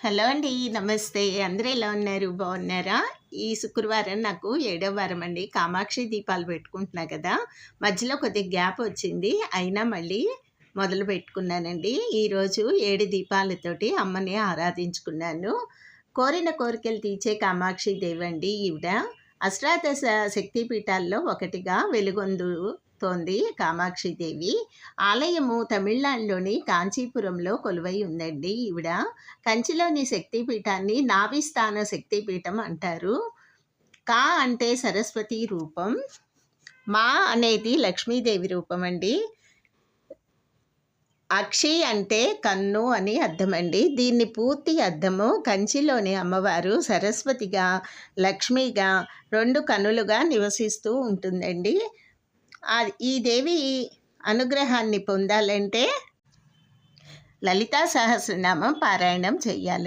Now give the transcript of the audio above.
Hello అండి నమస్తే. అందరూ ఎలా ఉన్నారు? బాగున్నారా? ఈ శుక్రవారం నాకు ఏడో వారం అండి. కామాక్షి దీపాలు పెట్టుకుంటున్నా కదా. మధ్యలో కొద్దిగా గ్యాప్ వచ్చింది. అయినా మళ్ళీ మొదలు పెట్టుకున్నానండి. ఈరోజు ఏడు దీపాలతోటి అమ్మని ఆరాధించుకున్నాను. కోరిన కోరికలు తీర్చే కామాక్షి దేవండి ఈవిడ. అష్టాదశ శక్తిపీఠాల్లో ఒకటిగా వెలుగొందు చెప్తోంది కామాక్షిదేవి. ఆలయము తమిళనాడులోని కాంచీపురంలో కొలువై ఉందండి ఈవిడ. కంచిలోని శక్తిపీఠాన్ని నాభిస్థాన శక్తిపీఠం అంటారు. కా అంటే సరస్వతి రూపం. మా అనేది లక్ష్మీదేవి రూపం అండి అక్షి అంటే కన్ను అని అర్థమండి. దీన్ని పూర్తి అర్థము కంచిలోని అమ్మవారు సరస్వతిగా లక్ష్మిగా రెండు కన్నులుగా నివసిస్తూ ఉంటుందండి. ఈ దేవి అనుగ్రహాన్ని పొందాలంటే లలితా సహస్రనామం పారాయణం చెయ్యాలి.